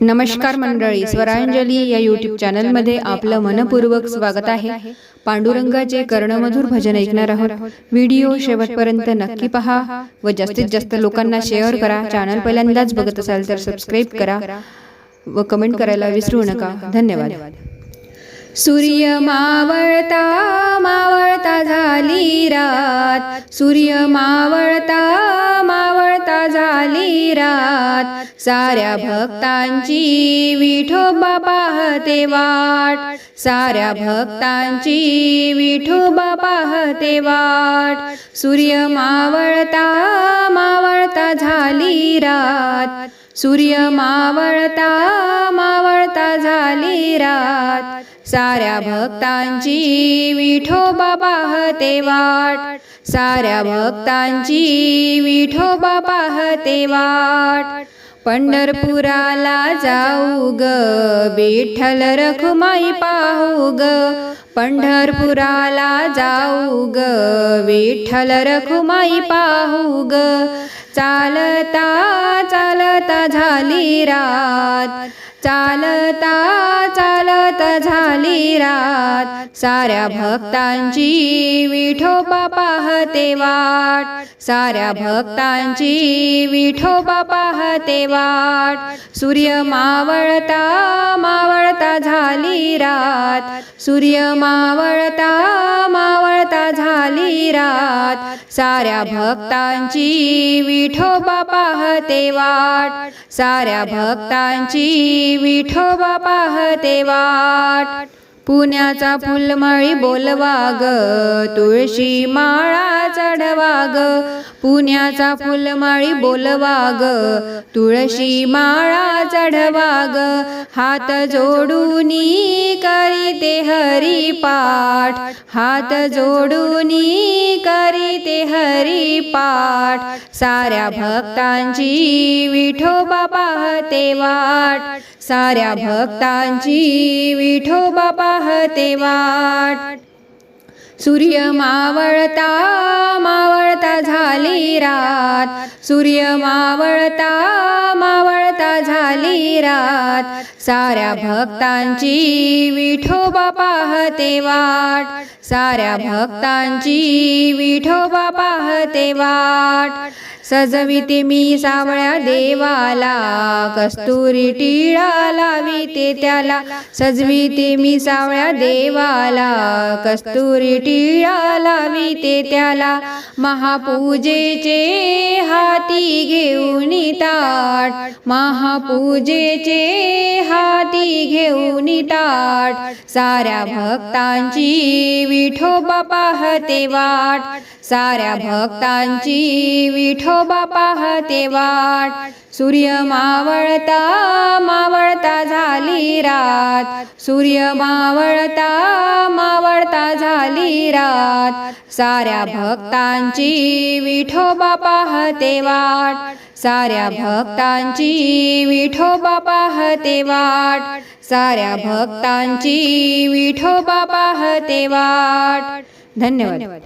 नमस्कार मंडळी स्वरांजली या यूट्यूब चॅनलमध्ये आपलं मनपूर्वक स्वागत आहे. पांडुरंगाचे कर्णमधुर भजन ऐकणार आहोत. व्हिडिओ शेवटपर्यंत नक्की पहा व जास्तीत जास्त लोकांना शेअर करा चॅनल पहिल्यांदाच बघत असाल तर सबस्क्राईब करा व कमेंट करायला विसरू नका. धन्यवाद. सूर्य मावळता मावळता झाली रात. सूर्य मावळता मावळता झाली रात. साऱ्या भक्तांची विठोबा पाहते वाट. साऱ्या भक्तांची विठोबा पाहते वाट. सूर्य मावळता मावळता झाली रात. सूर्य मावळता मावळता झाली रात. साऱ्या भक्तांची विठोबा पाहते वाट. साऱ्या भक्तांची विठोबा पाहते वाट. पंढरपुराला जाऊ ग विठ्ठल रखुमाई पाहू ग. पंढरपुराला जाऊ ग विठ्ठल रखुमाई पाहू ग. चालता चालता झाली रात. चालता चालत झाली रात. साऱ्या भक्तांची विठोबा पाहते वाट. साऱ्या भक्तांची विठोबा पाहते वाट. सूर्य मावळता मावळता झाली रात. सूर्य मावळता मावळता मंदिरात साऱ्या भक्तांची विठोबा पाहते वाट. साऱ्या भक्तांची विठोबा पाहते वाट. पुण्याचा फुलमळी बोलवा ग तुळशी माळा चढवा ग पुण्याचा फुलमळी बोलवा ग तुळशी माळा चढवा ग हात जोडून करीते हरी पाठ हात जोडून करीते हरी पाठ साऱ्या भक्तांची विठोबा पाहते वाट साऱ्या भक्तांची विठोबा पाहते वाट. सूर्य मावळता मावळता झाली रात. सूर्य मावळता मावळता झाली रात. साऱ्या भक्तांची विठोबा पाहते वाट. साऱ्या भक्तांची विठोबा पाहते वाट. सजविते मी सावळ्या देवाला कस्तुरी टिळा लाविते त्याला. सजविते मी सावळ्या देवाला कस्तुरी टिळा लाविते त्याला. महापूजेचे हाती घेऊ ताट महापूजेचे हाती घेऊन ताट साऱ्या भक्तांची विठोबा पाहते वाट साऱ्या भक्तांची विठोबा पाहते वाट सूर्य मावळता मावळता झाली रात सूर्य मावळता मावळता झाली रात साऱ्या भक्तांची विठोबा पाहते वाट साऱ्या भक्तांची विठोबा पाहते वाट. साऱ्या भक्तांची विठोबा पाहते वाट. धन्यवाद.